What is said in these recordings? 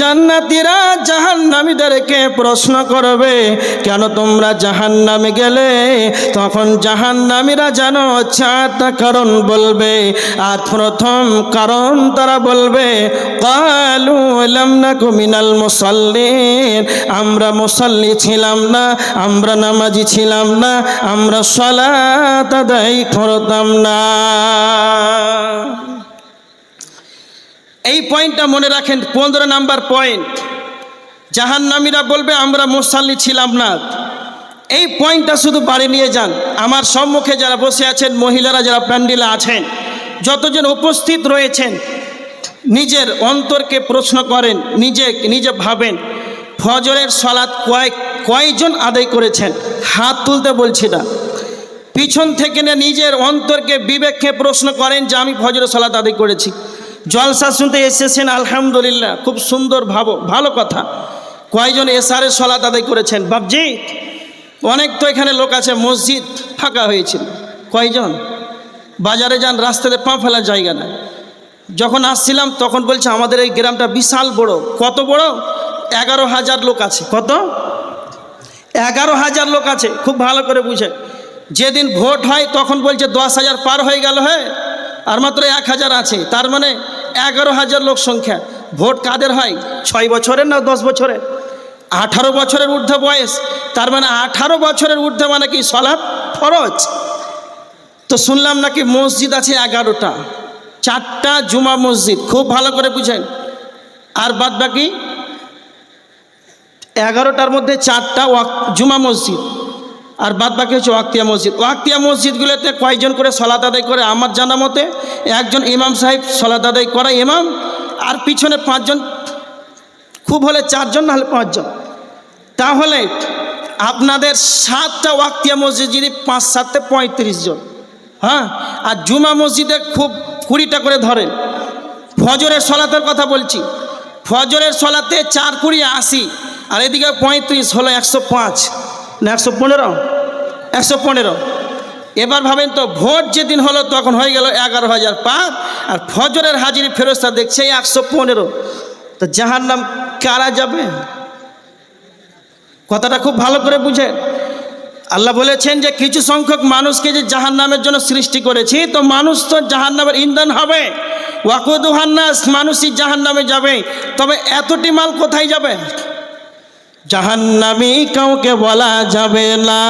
জান্নাতীরা জাহান্নামীদেরকে প্রশ্ন করবে, কেন তোমরা জাহান্নামে গেলে? তখন জাহান্নামীরা যেন চারটা কারণ বলবে, আর প্রথম কারণ তারা বলবে, কালু লামনাকু মিনাল মুসাল্লিন, আমরা মুসাল্লি ছিলাম না, আমরা নামাজি ছিলাম না, আমরা সলাত আদায় করতাম না। এই পয়েন্টটা মনে রাখেন, পনেরো নাম্বার পয়েন্ট জাহান্নামীরা বলবে, আমরা মুসাল্লি ছিলাম না। এই পয়েন্টটা শুধু বাড়ি নিয়ে যান। আমার সম্মুখে যারা বসে আছেন, মহিলারা যারা প্যান্ডেলে আছেন, যতজন উপস্থিত রয়েছেন, নিজের অন্তরকে প্রশ্ন করেন, নিজে নিজে ভাবেন, ফজরের সলাৎ কয়েক কয়জন আদায় করেছেন? হাত তুলতে বলছি না। পিছন থেকে নিজের অন্তরকে বিবেককে প্রশ্ন করেন যে, আমি ফজরের সলাৎ আদায় করেছি। জলসা শুনতে এসেছেন, আলহামদুলিল্লাহ, খুব সুন্দর ভাবো, ভালো কথা। কয়জন এসারের সলাৎ আদায় করেছেন? বাবজি অনেক তো এখানে লোক আছে, মসজিদ ফাঁকা হয়েছিল। কয়জন? বাজারে যান, রাস্তাতে পা ফেলার জায়গা না যখন আসছিলাম, তখন বলছে, আমাদের এই গ্রামটা বিশাল বড়। কত বড়? এগারো হাজার লোক আছে। কত? এগারো হাজার লোক আছে, খুব ভালো করে বুঝে। যেদিন ভোট হয়, তখন বলছে, দশ হাজার পার হয়ে গেল হ্যাঁ আর মাত্র এক হাজার আছে। তার মানে এগারো হাজার লোক সংখ্যা। ভোট কাদের হয়? ছয় বছরের না দশ বছরের? আঠারো বছরের ঊর্ধ্বে বয়স। তার মানে আঠারো বছরের ঊর্ধ্বে মানে কি সলাৎ? ফরজ। তো শুনলাম নাকি মসজিদ আছে এগারোটা। চারটা জুমা মসজিদ। খুব ভালো করে বুঝেন। আর বাদ বাকি এগারোটার মধ্যে চারটা জুমা মসজিদ। আর বাদ বাকি হচ্ছে ওয়াক্তিয়া মসজিদ। ওয়াক্তিয়া মসজিদগুলোতে কয়েকজন করে সলাত আদায় করে আমার জানা মতে একজন ইমাম সাহেব সলাত আদায় করা ইমাম আর পিছনে পাঁচজন, খুব হলে চারজন নাহলে পাঁচজন। তাহলে আপনাদের সাতটা ওয়াক্তিয়া মসজিদ যদি পাঁচ, সাতটা পঁয়ত্রিশ জন হ্যাঁ? আর জুমা মসজিদে খুব কুড়িটা করে ধরেন। ফজরের সলাতের কথা বলছি। ফজরের সলাতে চার কুড়ি আশি, আর এদিকে পঁয়ত্রিশ হলো একশো পাঁচ। না একশো পনেরো? একশো পনেরো। এবার ভাবেন তো, ভোট যেদিন হলো তখন হয়ে গেল এগারো হাজার পাঁচ, আর ফজরের হাজিরি ফেরস্তা দেখছে একশো পনেরো। তো যাহার নাম কারা যাবে? কথাটা খুব ভালো করে বুঝে। আল্লাহ বলেছেন যে কিছু সংখ্যক মানুষকে যে জাহান নামের জন্য সৃষ্টি করেছি, তো মানুষ তো জাহান নামের ইন্ধন হবে। ওয়াকুদুহান্নাস মানুষই জাহান নামে যাবে। তবে এতটি মাল কোথায় যাবে? জাহান্নামি কাউকে বলা যাবে না।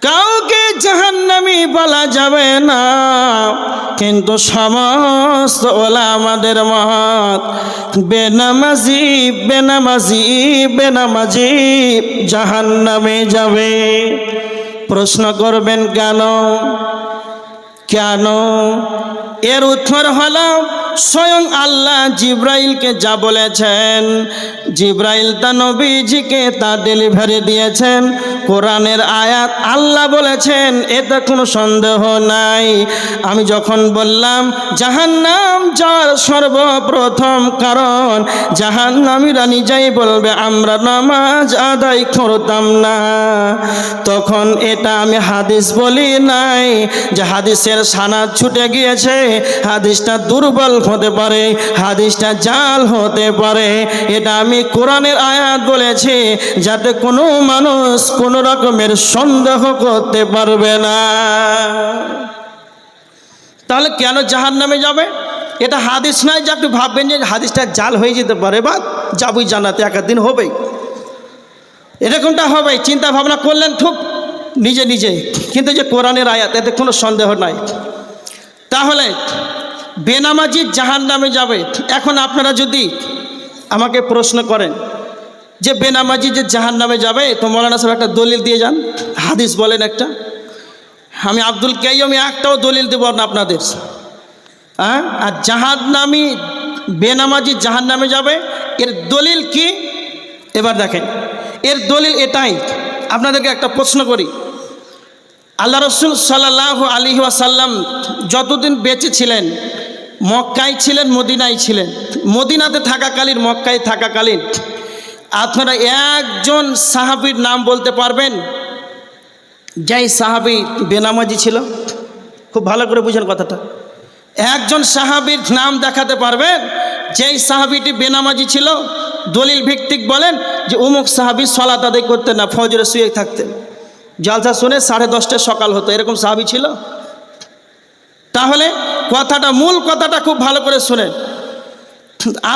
কাউকে জাহান্নামি বলা যাবে না। কিন্তু সমস্ত ওলা আমাদের মত, বেনামাজি বেনামাজি বেনামাজি জাহান্নামে যাবে। প্রশ্ন করবেন কেন? কেন? এর উত্তর হলো, স্বয়ং আল্লাহ জিব্রাইলকে যা বলেছেন, জিব্রাইল তা নবীজিকে তা ডেলিভারি দিয়েছেন। কোরআনের আয়াত আল্লাহ বলেছেন, এতে কোনো সন্দেহ নাই। আমি যখন বললাম, জাহান্নাম যার সর্বপ্রথম কারণ জাহান্নামীরা নিজেই বলবে, আমরা নামাজ আদায় করতাম না। তখন এটা আমি হাদিস বলি নাই, যে হাদিসের সানাদ ছুটে গিয়েছে হাদিসটা দুর্বল হতে পারে, হাদিসটা জাল হতে পারে। এটা আমি কোরআনের আয়াত বলেছি, যাতে কোনো মানুষ কোনো রকমের সন্দেহ করতে পারবে না। তাহলে কেন জাহান নামে যাবে? এটা হাদিস নয় যে আপনি ভাববেন যে হাদিসটা জাল হয়ে যেতে পারে, বা যাবই জানাতে একদিন হবেই। এরকমটা হবে, চিন্তা ভাবনা করলেন খুব নিজে নিজে। কিন্তু যে কোরআনের আয়াত, এতে কোনো সন্দেহ নাই। তাহলে বেনামাজি জাহান নামে যাবে। এখন আপনারা যদি আমাকে প্রশ্ন করেন যে বেনামাজি যে জাহান নামে যাবে, তো মৌলানা সাহেব একটা দলিল দিয়ে যান, হাদিস বলেন একটা। আমি আব্দুল কেই আমি একটাও দলিল দেবো না আপনাদের। হ্যাঁ? আর জাহান নামি বেনামাজি জাহান নামে যাবে, এর দলিল কি? এবার দেখেন, এর দলিল এটাই। আপনাদেরকে একটা প্রশ্ন করি। আল্লাহ রসুল সাল্লাহ আলী ওয়াসাল্লাম যতদিন বেঁচে ছিলেন, মক্কায় ছিলেন, মদিনায় ছিলেন, মদিনাতে থাকাকালীন, মক্কায় থাকাকালীন, আপনারা একজন সাহাবির নাম বলতে পারবেন, যেই সাহাবি বেনামাজি ছিল। খুব ভালো করে বুঝেন কথাটা। একজন সাহাবীর নাম দেখাতে পারবেন, যেই সাহাবিটি বেনামাজি ছিল। দলিল ভিত্তিক বলেন যে অমুক সাহাবি সলাত আদায় করতেন না, ফজরে শুয়ে থাকতেন। জলসা শুনে সাড়ে দশটায় সকাল হতো, এরকম সাহাবি ছিল? তাহলে কথাটা, মূল কথাটা খুব ভালো করে শোনেন।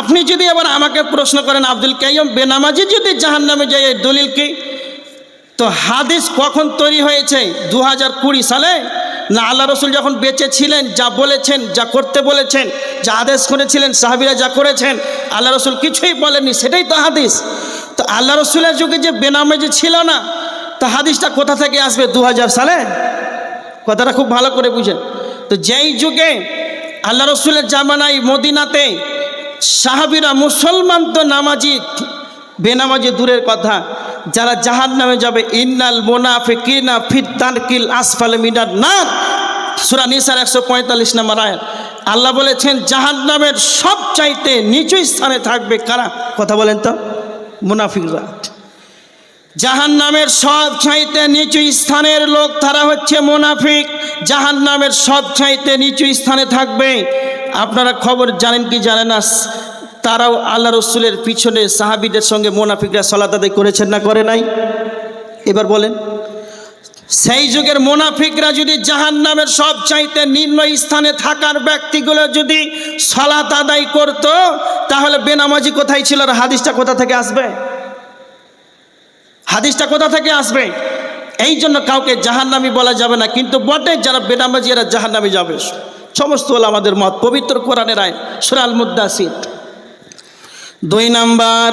আপনি যদি আবার আমাকে প্রশ্ন করেন, আব্দুল কাইম বেনামাজি যদি জাহান নামে যায় এই দলিল কি? তো হাদিস কখন তৈরি হয়েছে? দু হাজার কুড়ি সালে? না, আল্লাহ রসুল যখন বেঁচে ছিলেন যা বলেছেন, যা করতে বলেছেন, যা আদেশ করেছিলেন, সাহাবিরা যা করেছেন, আল্লাহ রসুল কিছুই বলেননি, সেটাই তো হাদিস। তো আল্লাহ রসুলের যুগে যে বেনামাজি ছিল না তো হাদিসটা কোথা থেকে আসবে দু হাজার সালে? কথাটা খুব ভালো করে বুঝেন। তো যেই যুগে আল্লাহ রসুলের জামানায় মদিনাতে সাহাবিরা মুসলমান তো নামাজি, বেনামাজি দূরের কথা, যারা জাহান নামে যাবে, ইন্নাল মোনাফিকিনা ফির তানকিল আসফাল মিনার না সুরা নিসার একশো পঁয়তাল্লিশ নম্বর আয়াত। আল্লাহ বলেছেন জাহান নামের সব চাইতে নিচু স্থানে থাকবে কারা? কথা বলেন তো, মুনাফিকরা। জাহান নামের সব চাইতে নিচু স্থানের লোক তারা হচ্ছে মোনাফিক। জাহান নামের সব চাইতে নিচু স্থানে থাকবে। আপনারা খবর জানেন কি জানেন না? তারাও আল্লাহ রসুলের পিছনে সাহাবিদের সঙ্গে মোনাফিকরা সলাত আদায় করেছেন না করে নাই? এবার বলেন। সেই যুগের মোনাফিকরা যদি জাহান নামের সব চাইতে নিম্ন স্থানে থাকার ব্যক্তিগুলো যদি সলাত আদায় করত, তাহলে বেনামাজি কোথায় ছিল আর হাদিসটা কোথা থেকে আসবে? হাদিসটা কোথা থেকে আসবে? এই জন্য কাউকে জাহান্নামি বলা যাবে না, কিন্তু বটে যারা বেনামাজি, এরা জাহান্নামি যাবে। সমস্ত হলো আমাদের মত, পবিত্র কোরআনের আয় সুরাল মুদাসির দুই নাম্বার,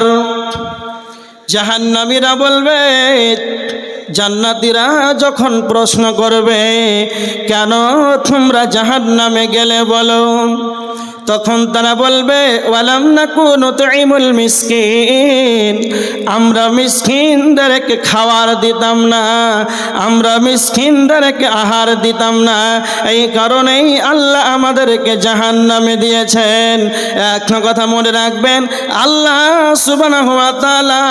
জাহান্নামীরা বলবে, জান্নাতিরা যখন প্রশ্ন করবে, কেন তোমরা জাহান্নামে গেলে বলো? তখন তারা বলবে, ওয়ালাম না তৈমুল মিসকিন। আমরা মিসকিনদেরকে খাওয়ার দিতাম না, আমরা মিসকিনদেরকে আহার দিতাম না। এই কারণেই আল্লাহ আমাদেরকে জাহান নামে দিয়েছেন। একটা কথা মনে রাখবেন, আল্লাহ সুবানা হুয়া তালা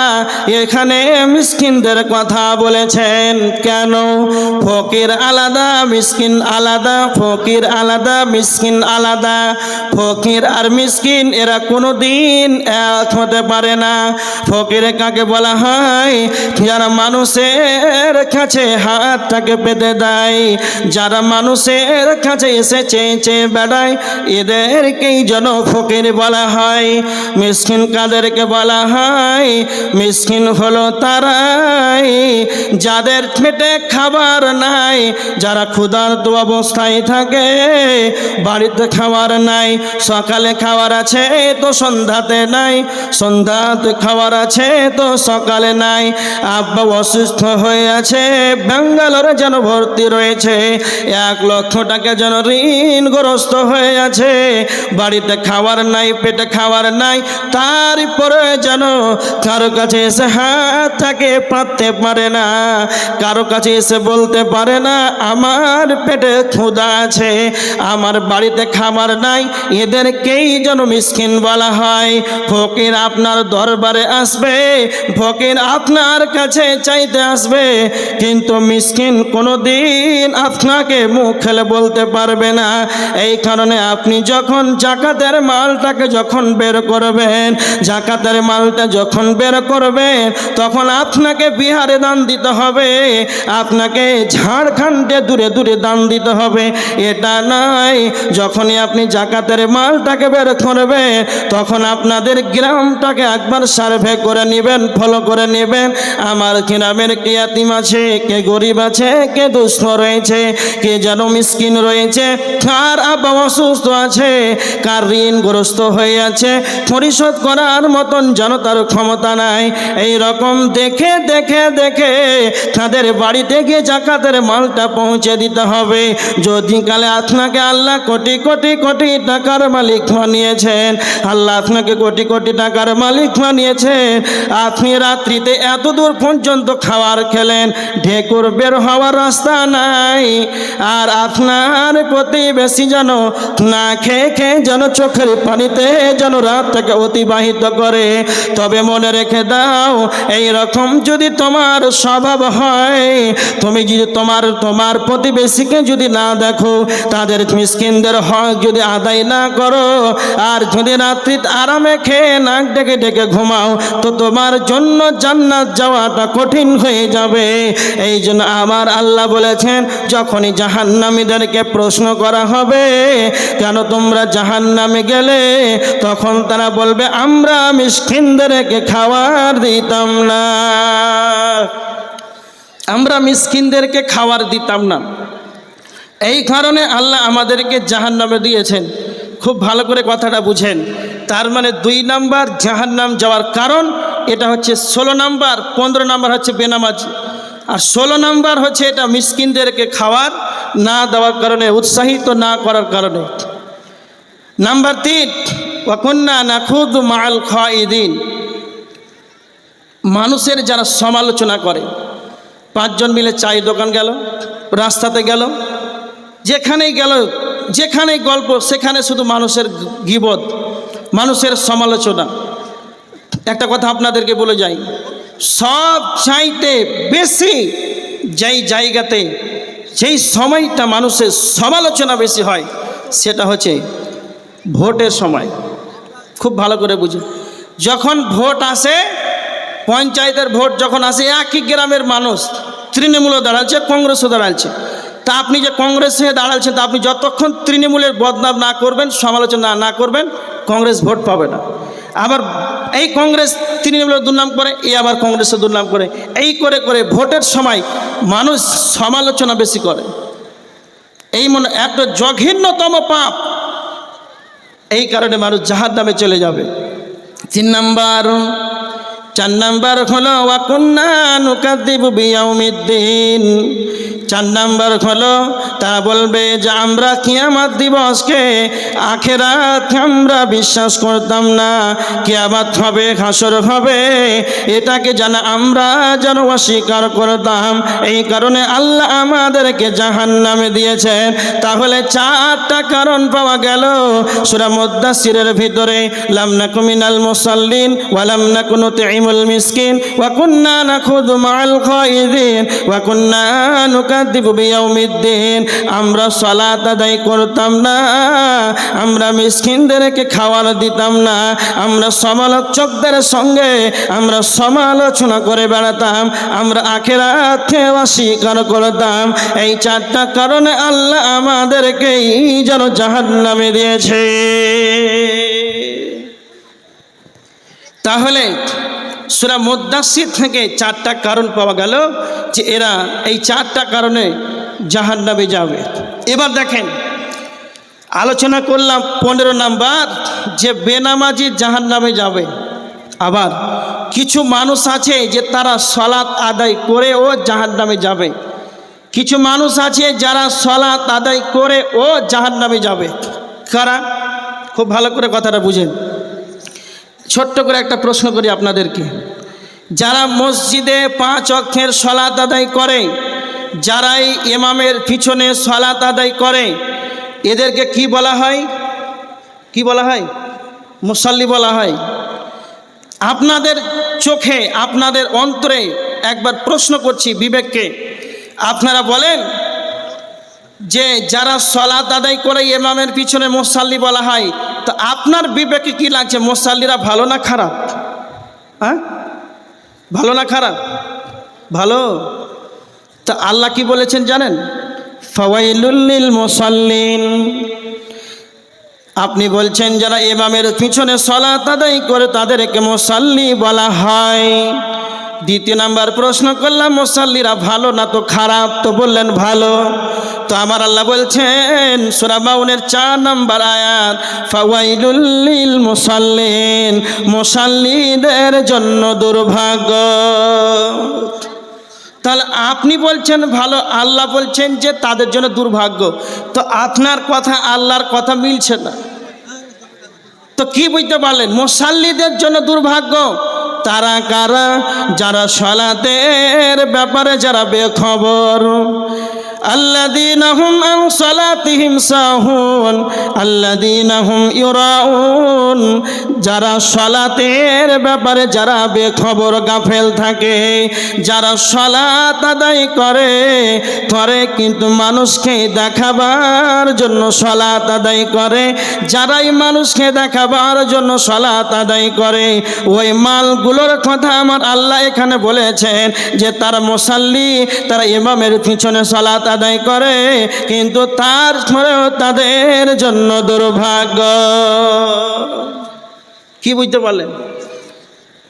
এখানে মিসকিনদের কথা বলেছেন। কেন? ফকির আলাদা, মিসকিন আলাদা, ফকির আলাদা, মিসকিন আলাদা। ফকির আর মিসকিন, এরা কোনো দিন এক হতে পারে না। ফকির কাকে বলা হয়? যারা মানুষের কাছে হাতটাকে পেতে দেয়, যারা মানুষের কাছে এসে চেয়ে চেয়ে বেড়ায়, এদেরকেই যেন ফকির বলা হয়। মিসকিন কাদেরকে বলা হয়? মিসকিন হলো তারাই, যাদের পেটে খাবার নাই, যারা ক্ষুধার্ত অবস্থায় থাকে, বাড়িতে খাবার নাই সকালে খাবার আছে তো সন্ধ্যাতে নাই, সন্ধ্যাতে খাওয়ার আছে তো সকালে নাই। আব্বা অসুস্থ হয়ে আছে, ব্যাঙ্গালোরে যেন ভর্তি রয়েছে। এক লক্ষ টাকা যেন ঋণগ্রস্ত হয়ে আছে। বাড়িতে খাওয়ার নাই, পেটে খাওয়ার নাই তারপরে যেন কারও কাছে এসে হাত তাকে পাততে পারে না। কারও কাছে এসে বলতে পারে না, আমার পেটে ক্ষুধা আছে, আমার বাড়িতে খাবার নাই এদেরকেই যেন মিসকিন বলা হয়। ফকির আপনার দরবারে আসবে, ফকির আপনার কাছে চাইতে আসবে, কিন্তু মিসকিন কোনো দিন আপনাকে মুখ খেলে বলতে পারবে না। এই কারণে আপনি যখন জাকাতের মালটাকে যখন বের করবেন, জাকাতের মালটা যখন বের করবেন, তখন আপনাকে বিহারে দান দিতে হবে, আপনাকে ঝাড়খণ্ডে দূরে দূরে দান দিতে হবে। এটা নয়, যখনই আপনি জাকাতের মালটাকে বের করবে, তখন আপনাদের গ্রামটাকে একবার সার্ভে করে নেবেন ফলো করে নেবেন। আমার গ্রামের কে ইয়াতিম আছে, কে গরিব আছে, কে দুস্থ রয়েছে, কে যেন মিসকিন রয়েছে, কার আব্বা অসুস্থ আছে, কার ঋণগ্রস্ত হয়ে আছে, পরিশোধ করার মতন যেন তার ক্ষমতা নাই। এই রকম দেখে দেখে দেখে তাদের বাড়িতে গিয়ে জাকাতের মালটা পৌঁছে দিতে হবে। যদি কালে আপনাকে আল্লাহ কোটি কোটি কোটি টাকা টাকার মালিক বানিয়েছেন। আল্লাহ আপনাকে কোটি কোটি টাকার মালিক বানিয়েছেন। আপনি রাত্রিতে এত দূর পর্যন্ত খাবার খেলেন, ঢেকুর বের হওয়ার রাস্তা নাই। আর আপনার প্রতিবেশী যেন না খেয়ে খেয়ে যেন চোখের পানিতে যেন রাতটাকে অতিবাহিত করে। তবে মনে রেখে দাও এই রকম যদি তোমার স্বভাব হয়, তুমি যদি তোমার তোমার প্রতিবেশীকে যদি না দেখো, তাদের মিসকিনদের হক যদি আদায় না করো। আর যদি রাত্রি আরামে খেয়ে নাক ডেকে ডেকে ঘুমাও, তো তোমার জন্য জান্নাত যাওয়াটা কঠিন হয়ে যাবে। এই জন্য আমার আল্লাহ বলেছেন, যখনই জাহান্নামীদেরকে প্রশ্ন করা হবে, কেন তোমরা জাহান্নামে গেলে? তখন তারা বলবে, আমরা মিসকিনদেরকে খাবার দিতাম না। আমরা মিসকিনদেরকে খাবার দিতাম না। এই কারণে আল্লাহ আমাদেরকে জাহান্নামে দিয়েছেন। খুব ভালো করে কথাটা বুঝেন। তার মানে দুই নাম্বার জাহান্নাম যাওয়ার কারণ, এটা হচ্ছে ষোলো নাম্বার, পনেরো নাম্বার হচ্ছে বেনামাজ। আর ষোলো নাম্বার হচ্ছে এটা মিসকিনদেরকে খাওয়ার, না দেওয়ার কারণে, উৎসাহিত না করার কারণে। নাম্বার তিন ওয়াকুন্না না খুদ মাল খাইদিন মানুষের যারা সমালোচনা করে, পাঁচজন মিলে চাই দোকান গেল, রাস্তাতে গেল, যেখানেই গেল যেখানেই গল্প, সেখানে শুধু মানুষের গিবদ, মানুষের সমালোচনা। একটা কথা আপনাদেরকে বলে যাই, সব চাইতে বেশি যেই জায়গাতে, যেই সময়টা মানুষের সমালোচনা বেশি হয়, সেটা হচ্ছে ভোটের সময়। খুব ভালো করে বুঝুন। যখন ভোট আসে, পঞ্চায়েতের ভোট যখন আসে, একই গ্রামের মানুষ, তৃণমূলও দাঁড়াচ্ছে, কংগ্রেসও দাঁড়াচ্ছে। তা আপনি যে কংগ্রেসে দাঁড়াচ্ছেন, তা আপনি যতক্ষণ তৃণমূলের বদনাম না করবেন, সমালোচনা না করবেন, কংগ্রেস ভোট পাবে না। আবার এই কংগ্রেস তৃণমূলের দুর্নাম করে, এই আবার কংগ্রেসের দুর্নাম করে। এই করে করে ভোটের সময় মানুষ সমালোচনা বেশি করে। এই মনে, একটা জঘন্যতম পাপ। এই কারণে মানুষ জাহার নামে চলে যাবে। তিন নাম্বার চার নাম্বার হলো ওয়াকুন্না নুকাদ্দিব বিয়াউমিদ্দিন। চার নাম্বার হলো তারা বলবে যে, আমরা কিয়ামাত দিবসকে আখেরাত আমরা বিশ্বাস করতাম না। কিয়ামাত হবে, হাসর হবে। এটাকে যেন আমরা যেন অস্বীকার করতাম। এই কারণে আল্লাহ আমাদেরকে জাহান নামে দিয়েছেন। তাহলে চারটা কারণ পাওয়া গেল। সুরা মুদাসিরের ভিতরে, লাম নাকুমিনাল মুসাল্লিন ওয়ালাম নাকুনু তুইমুল মিসকিন, ওয়া কুন্না নাখুদু মাআল খাইদিন ওয়া কুন্না নুকাদ্দিবু আমরা সালাত আদায় করতাম না, আমরা মিসকিনদেরকে খাবার দিতাম না, আমরা সমালোচকদের সঙ্গে, আমরা সমালোচনা করে বেড়াতাম, আমরা আখেরাতে অস্বীকার করতাম। এই চারটা কারণে আল্লাহ আমাদেরকেই যেন জাহান্নামে দিয়েছে। তাহলে সুরা মুদাসির থেকে চারটা কারণ পাওয়া গেল যে এরা এই চারটা কারণে জাহান নামে যাবে। এবার দেখেন, আলোচনা করলাম পনেরো নাম্বার যে বেনামাজি জাহান নামে যাবে। আবার কিছু মানুষ আছে যে তারা সলাৎ আদায় করেও জাহান নামে যাবে। কিছু মানুষ আছে যারা সলাৎ আদায় করে ও জাহান নামে যাবে। কারা? খুব ভালো করে কথাটা বুঝেন। ছোট্ট করে একটা প্রশ্ন করি আপনাদেরকে। যারা মসজিদে পাঁচ অক্ষের সলাত আদায় করে, যারাই ইমামের পিছনে সলাত আদায় করে, এদেরকে কি বলা হয়? কি বলা হয়? মুসাল্লি বলা হয়। আপনাদের চোখে, আপনাদের অন্তরে একবার প্রশ্ন করছি বিবেককে। আপনারা বলেন যে যারা সলাত আদায় করে ইমামের পিছনে মোসাল্লি বলা হয়, তো আপনার বিবেকে কি লাগছে? মোসাল্লিরা ভালো না খারাপ? হ্যাঁ? ভালো না খারাপ? ভালো? তা আল্লাহ কি বলেছেন জানেন? ফওয়াইলুল্লিল মুসাল্লিন। আপনি বলছেন যারা ইমামের পিছনে সলাত আদায় করে তাদেরকে মুসাল্লি বলা হয়। দ্বিতীয় নাম্বার প্রশ্ন করলাম, মুসাল্লিরা ভালো না তো খারাপ? তো বললেন ভালো। তো আমার আল্লাহ বলছেন, সুরা বাউনের চার নাম্বার আয়াত ফাওয়াইলুল্লিল মুসাল্লিন, মুসাল্লিদের জন্য দুর্ভাগ্য। তাহলে আপনি বলছেন ভালো, আল্লাহ বলছেন যে তাদের জন্য দুর্ভাগ্য। তো আপনার কথা, আল্লাহর কথা মিলছে না। তো কি বুঝতে পারলেন? মুসাল্লিদের জন্য দুর্ভাগ্য। তারা কারা? যারা সলাতের ব্যাপারে যারা বেখবর। الذين هم عن صلاتهم ساهون الذين هم يراؤون যারা সলাতের ব্যাপারে যারা বেখবর গাফেল থাকে যারা সলাত আদায় করে করে কিন্তু মানুষকে দেখাবার জন্য সলাত আদায় করে যারাই মানুষকে দেখাবার জন্য সলাত আদায় করে ওই মালগুলোর কথা আমার আল্লাহ এখানে বলেছেন যে তারা মোসাল্লি তারা ইমামের পিছনে সলাত আদায় করে, কিন্তু তার পরেও তাদের জন্য দুর্ভাগ্য। কি বুঝতে পারলেন?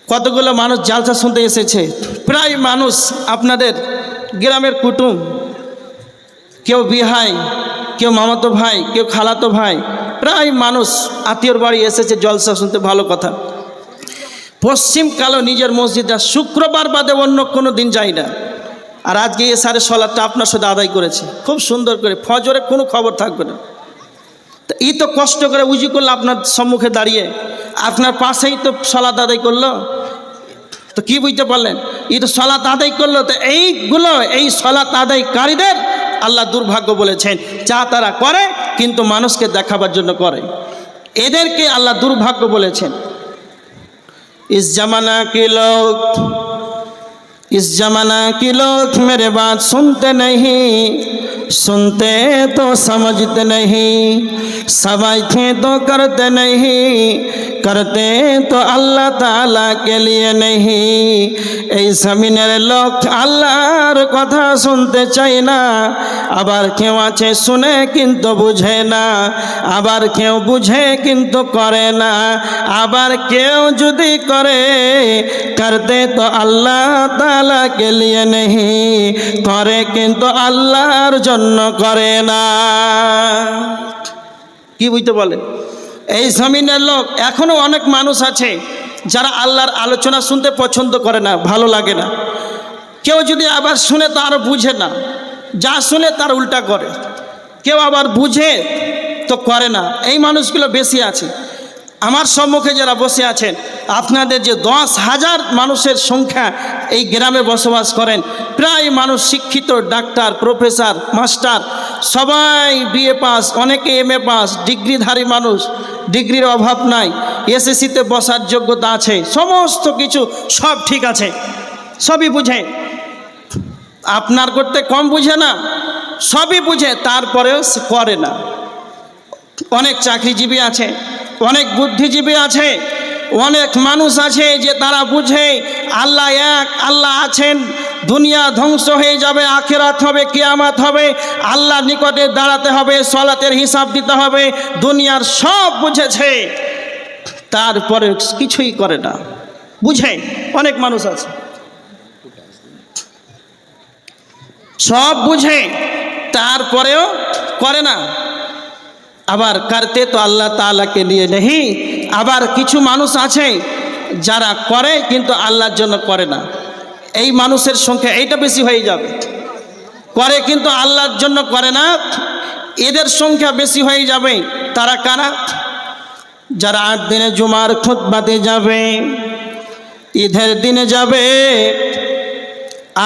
কতগুলো মানুষ জালসা শুনতে এসেছে। প্রায় মানুষ আপনাদের গ্রামের কুটুম, কেউ বিহাই, কেউ মামাতো ভাই, কেউ খালাতো ভাই, প্রায় মানুষ আত্মীয়র বাড়ি এসেছে জলসা শুনতে, ভালো কথা। পশ্চিমকালও নিজের মসজিদে শুক্রবার বাদে অন্য কোনো দিন যাই না। আর আজকে এ সারের সলাদটা আপনার সাথে আদায় করেছে। খুব সুন্দর করে, ফজরে কোনো খবর থাকবে না। তো এই তো কষ্ট করে উজু করল আপনার সম্মুখে দাঁড়িয়ে। আপনার পাশেই তো সলাদ আদায় করল। তো কি বুঝতে পারলেন? এই তো সলাত আদায় করল, তো এইগুলো, এই সলাত আদায়কারীদের আল্লাহ দুর্ভাগ্য বলেছেন। যা তারা করে, কিন্তু মানুষকে দেখাবার জন্য করে। এদেরকে আল্লাহ দুর্ভাগ্য বলেছেন। ইস জামানা কি লোক इस जमाना की लोग मेरे बात सुनते नहीं। सुनते तो समझते नहीं समझते तो करते नहीं करते तो अल्लाह ताला के लिए नहीं এই জমিনের লোক আল্লাহর কথা শুনতে চাই না আবার কেউ আছে শুনে কিন্তু বুঝে না আবার কেউ বুঝে কিন্তু করে না আবার কেউ যদি করে করতে তো আল্লাহ তালা কে লিয়ে নেহি করে কিন্তু আল্লাহর জন্য করে না। কি বুঝতে বলে? এই জমিনের লোক, এখনও অনেক মানুষ আছে যারা আল্লাহর আলোচনা শুনতে পছন্দ করে না, ভালো লাগে না। কেউ যদি আবার শুনে তার বুঝে না, যা শুনে তার উল্টা করে। কেউ আবার বুঝে তো করে না। এই মানুষগুলো বেশি আছে। আমার সম্মুখে যারা বসে আছেন, আপনাদের যে দশ হাজার মানুষের সংখ্যা এই গ্রামে বসবাস করেন প্রায় মানুষ শিক্ষিত, ডাক্তার, প্রফেসর, মাস্টার, সবাই বিএ পাস, অনেকে এম এ পাস, ডিগ্রিধারী মানুষ, ডিগ্রির অভাব নাই এসএসসিতে বসার যোগ্যতা আছে, সমস্ত কিছু সব ঠিক আছে, সবই বুঝে। আপনার করতে কম বুঝে না, সবই বুঝে, তারপরেও করে না। অনেক চাকরিজীবী আছে, অনেক বুদ্ধিজীবী আছে, অনেক মানুষ আছে যে তারা বুঝে, আল্লাহ এক, আল্লাহ আছেন দুনিয়া ধ্বংস হয়ে যাবে, আখেরাত হবে, কিয়ামাত হবে। আল্লাহর নিকটে দাঁড়াতে হবে, সলাতের হিসাব দিতে হবে। দুনিয়ার সব বুঝেছে। তারপরে কিছুই করে না। বুঝে? অনেক মানুষ আছে। সব বুঝে, তারপরেও করে না। আবার করতে তো আল্লাহ তালাকে নিয়ে নেই। আবার কিছু মানুষ আছে যারা করে, কিন্তু আল্লাহর জন্য করে না। এই মানুষের সংখ্যা এইটা বেশি হয়ে যাবে। করে কিন্তু আল্লাহর জন্য করে না। এদের সংখ্যা বেশি হয়ে যাবে তারা কারা? যারা আট দিনে জুমার খুতবাতে যাবে, ঈদের দিনে যাবে,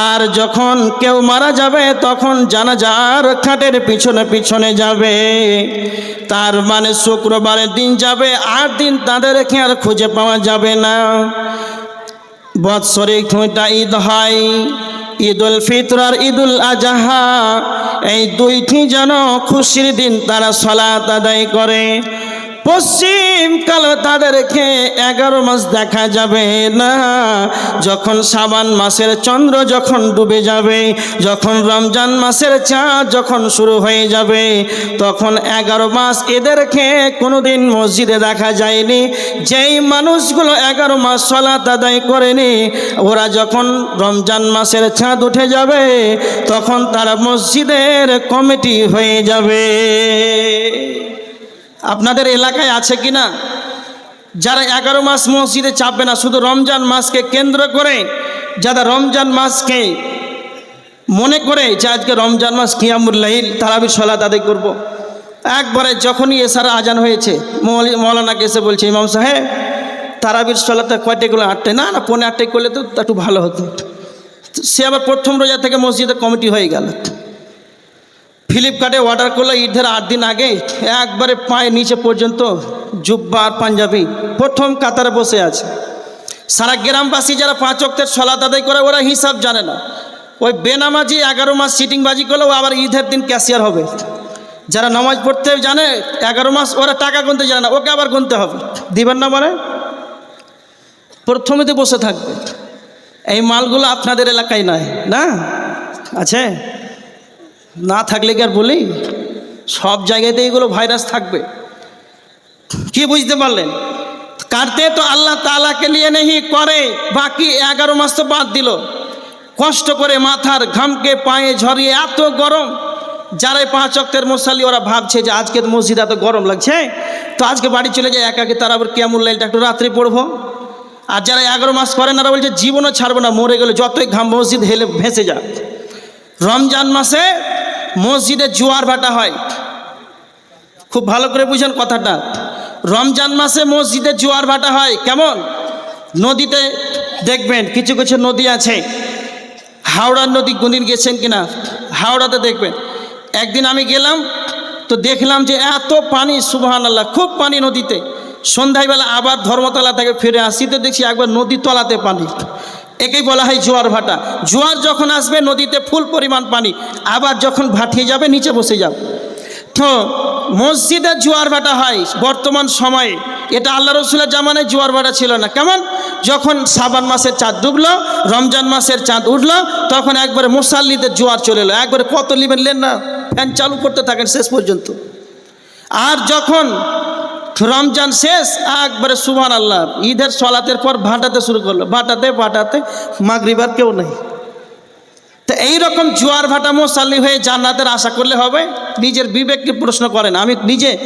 আর যখন কেউ মারা যাবে তখন জানাজার খাটের পিছনে পিছনে যাবে। তার মানে শুক্রবারের দিন যাবে, আট দিন তাদের রেখে আর খুঁজে পাওয়া যাবে না। বৎসরিক ছয়টা ঈদ হয়। ঈদ উল ফিতর আর ঈদ উল আজহা, এই দুইটি যেন খুশির দিন তারা সলাত আদায় করে। পশ্চিমকাল তাদেরকে এগারো মাস দেখা যাবে না। যখন সাবান মাসের চন্দ্র যখন ডুবে যাবে, যখন রমজান মাসের চাঁদ যখন শুরু হয়ে যাবে, তখন এগারো মাস এদেরকে কোনোদিন মসজিদে দেখা যায়নি। যেই মানুষগুলো এগারো মাস সলাত আদায় করেনি, ওরা যখন রমজান মাসের চাঁদ উঠে যাবে, তখন তারা মসজিদের কমিটি হয়ে যাবে। আপনাদের এলাকায় আছে কি না যারা এগারো মাস মসজিদে চাপবে না, শুধু রমজান মাসকে কেন্দ্র করে, যারা রমজান মাসকে মনে করে যে আজকে রমজান মাস কিয়ামুল্লাহিল তারাবি সলাত আদায় করব। একবারে যখনই এসার আজান হয়েছে, মৌলি- মৌলানাকে এসে বলছে, ইমাম সাহেব, তারাবির সলাতে কয়টাগুলো আটটায়? না না পনেরো আটটায় করলে তো একটু ভালো হতো। সে আবার প্রথম রোজা থেকে মসজিদে কমিটি হয়ে গেল। ফ্লিপকার্টে অর্ডার করল ঈদের আট দিন আগে একবারে পায়ে নিচে পর্যন্ত জুব্বা আর পাঞ্জাবি প্রথম কাতারে বসে আছে। সারা গ্রামবাসী যারা পাঁচ অক্টের সলাত আদায় করে, ওরা হিসাব জানে না। ওই বেনামাজি এগারো মাস সিটিংবাজি করলে ও আবার ঈদের দিন ক্যাশিয়ার হবে। যারা নামাজ পড়তে জানে, এগারো মাস ওরা টাকা গুনতে জানে না, ওকে আবার গুনতে হবে। দিবেন না মানে? প্রথমে তো বসে থাকবে। এই মালগুলো আপনাদের এলাকায় নয় না? আছে? না থাকলে কি আর বলি? সব জায়গাতে এগুলো ভাইরাস থাকবে। কি বুঝতে পারলেন? কাটতে তো আল্লাহ তালাকে নিয়ে নেই করে, বাকি এগারো মাস তো বাদ দিল। কষ্ট করে মাথার ঘামকে পায়ে ঝরিয়ে এত গরম, যারাই পাঁচ অক্টের মশালি ওরা ভাবছে যে আজকে তো মসজিদ এত গরম লাগছে, তো আজকে বাড়ি চলে যায় একাকে তারা আবার কেমন লাইলটা একটু রাত্রে পড়ব। আর যারা এগারো মাস করেন ওরা বলছে, জীবনও ছাড়বো না, মরে গেলে যতই ঘাম মসজিদ হেলে ভেসে যাক। রমজান মাসে মসজিদে জোয়ার ভাটা হয়। খুব ভালো করে বুঝেন কথাটা। রমজান মাসে মসজিদে জোয়ার ভাটা হয়, কেমন? নদীতে দেখবেন, কিছু কিছু নদী আছে। হাওড়ার নদী কোনদিন গেছেন কিনা? হাওড়াতে দেখবেন। একদিন আমি গেলাম, তো দেখলাম যে এত পানি সুবহান আল্লাহ খুব পানি নদীতে। সন্ধ্যাবেলা আবার ধর্মতলা থেকে ফিরে আসি, তো দেখছি একবার নদী তলাতে পানি। একেই বলা হয় জোয়ার ভাটা। জোয়ার যখন আসবে, নদীতে ফুল পরিমাণ পানি, আবার যখন ভাটিয়ে যাবে, নিচে বসে যাবে। তো মসজিদে জোয়ার ভাটা হয় বর্তমান সময়ে। এটা আল্লাহ রসুলের জামানায় জোয়ার ভাটা ছিল না। কেমন? যখন সাবান মাসের চাঁদ ডুবলো, রমজান মাসের চাঁদ উঠল, তখন একবারে মুসাল্লিদের জোয়ার চলে এলো। একবারে কত লিবেন লেন না। ফ্যান চালু করতে থাকেন শেষ পর্যন্ত। আর যখন রমজান শেষ, একবারে সুমান আল্লাহ ঈদের সলাতের পর ভাটাতে শুরু করল। ভাটাতে ভাটাতে মাগরিবার কেউ নেই। তো এইরকম জোয়ার ভাটা মোসাল্লি হয়ে জান্নাতের আশা করলে হবে? নিজের বিবেককে প্রশ্ন করেন। আমি নিজে,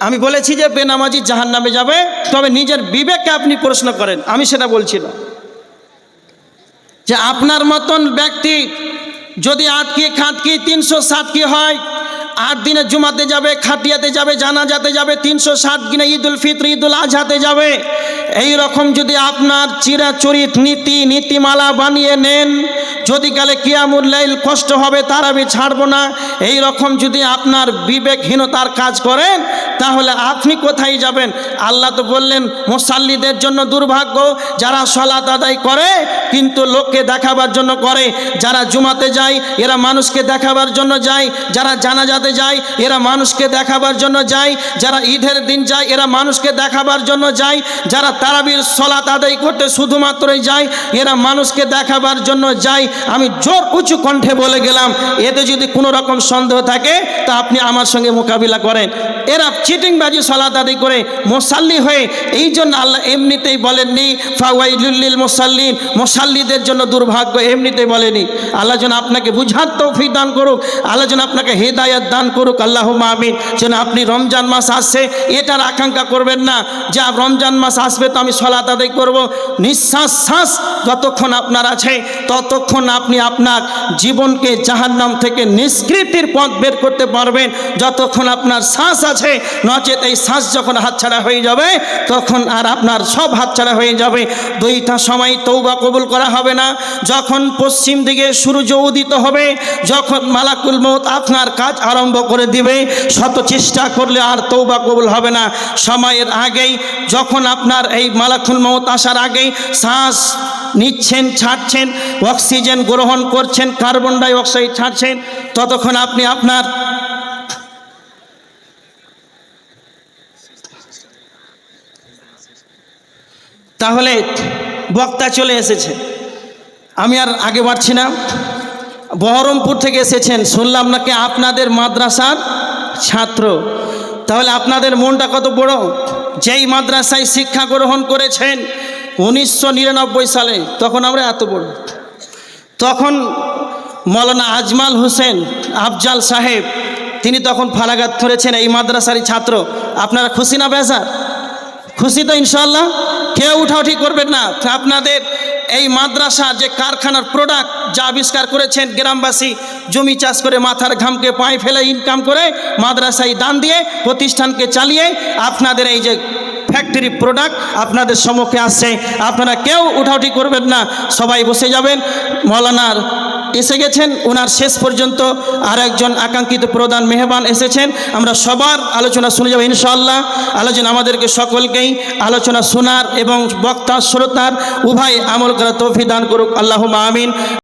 আমি বলেছি যে বেনামাজি জাহান নামে যাবে, তবে নিজের বিবেককে আপনি প্রশ্ন করেন। আমি সেটা বলছি না। যে আপনার মতন ব্যক্তি যদি আটকে, খাটকি, তিনশো ষাট কি হয় আট দিনে জুমাতে যাবে, খাটিয়াতে যাবে, জানাজাতে যাবে, তিনশো ষাট দিনে ঈদ উল ফিত্র ঈদ উল আজহাতে যাবে। এই রকম যদি আপনার চিরাচরিত নীতি, নীতিমালা বানিয়ে নেন, যদি কালে কিয়ামুল্লাইল কষ্ট হবে, তার আমি ছাড়ব না। এই রকম যদি আপনার বিবেকহীনতার কাজ করেন, তাহলে আপনি কোথায় যাবেন? আল্লাহ তো বললেন, মুসাল্লিদের জন্য দুর্ভাগ্য, যারা সলাত আদায় করে, কিন্তু লোককে দেখাবার জন্য করে। যারা জুমাতে যায়, এরা মানুষকে দেখাবার জন্য যায়। যারা জানাজাতে যায়, এরা মানুষকে দেখাবার জন্য যায়, যারা ঈদের দিন যায়, এরা মানুষকে দেখাবার জন্য যায়, যারা তারাবির সলাত আদায় করতে শুধুমাত্রই যায়, এরা মানুষকে দেখাবার জন্য যায়। আমি জোর উঁচু কণ্ঠে বলে গেলাম, এতে যদি কোনো রকম সন্দেহ থাকে, তা আপনি আমার সঙ্গে মোকাবিলা করেন। এরা চিটিংবাজি সলাত আদায় করে, মোসাল্লি হয়ে, এই জন্য আল্লাহ এমনিতেই বলেননি ফাওয়াইলুল্লিল মোসাল্লিন, মোসাল্লিদের জন্য দুর্ভাগ্য এমনিতেই বলেনি। আল্লাহ যেন আপনাকে বুঝার তৌফিক দান করুক, আল্লাহ যেন আপনাকে হেদায়াত দান করুক আল্লাহ আমিন। যেন আপনি রমজান মাস আসছে, এটার আকাঙ্ক্ষা করবেন না। যে রমজান মাস আসবে, তো আমি সলাত আদায় করব। নিঃশ্বাস শ্বাস যতক্ষণ আপনার আছে, ততক্ষণ আপনি আপনার জীবনকে জাহান্নাম থেকে নিষ্কৃতির পথ বের করতে পারবেন। যতক্ষণ আপনার শ্বাস আছে, নচেত এই শ্বাস যখন হাতছাড়া হয়ে যাবে, তখন আর আপনার সব হাতছাড়া হয়ে যাবে। দুইটা সময় তৌবা কবুল করা হবে না। যখন পশ্চিম দিকে সূর্য উদিত হবে, যখন মালাকুল মৌত আপনার কাজ আরম্ভ করে দিবে। শত চেষ্টা করলে আর তৌবা কবুল হবে না। সময়ের আগেই যখন আপনার এই মালাকুল মৌত আসার আগেই শ্বাস নিচ্ছেন, ছাড়ছেন, অক্সিজেন গ্রহণ করছেন, কার্বন ডাই অক্সাইড ছাড়ছেন, ততক্ষণ আপনি আপনার তাহলে বক্তা চলে এসেছে। আমি আর আগে বাড়ছি না। বহরমপুর থেকে এসেছেন, শুনলাম নাকি আপনাদের মাদ্রাসার ছাত্র। তাহলে আপনাদের মনটা কত বড়? যেই মাদ্রাসায় শিক্ষা গ্রহণ করেছেন উনিশশো নিরানব্বই সালে, তখন আমরা এত বড়। তখন মৌলানা আজমাল হোসেন আফজাল সাহেব, তিনি তখন ফালাগাত ধরেছেন এই মাদ্রাসারই ছাত্র। আপনারা খুশি না, বেজার? খুশি তো ইনশাল্লাহ কেউ উঠাউঠি করবেন না। আপনাদের এই মাদ্রাসা যে কারখানার প্রোডাক্ট যা আবিষ্কার করেছেন গ্রামবাসী, জমি চাষ করে মাথার ঘামকে পায়ে ফেলে ইনকাম করে মাদ্রাসায় দান দিয়ে প্রতিষ্ঠানকে চালিয়ে আপনাদের এই যে ফ্যাক্টরি প্রোডাক্ট আপনাদের সম্মুখে আসছে। আপনারা কেউ উঠাউঠি করবেন না, সবাই বসে যাবেন। মৌলানার এসে গেছেন ওনার শেষ পর্যন্ত আর একজন আকাঙ্ক্ষিত প্রধান মেহমান এসেছেন। আমরা সবার আলোচনা শুনে যাব ইনশাআল্লাহ। আলোচনা আমাদেরকে সকলকেই আলোচনা শোনার এবং বক্তা, শ্রোতার উভয় আমল করা তৌফি দান করুক। আল্লাহ আমিন।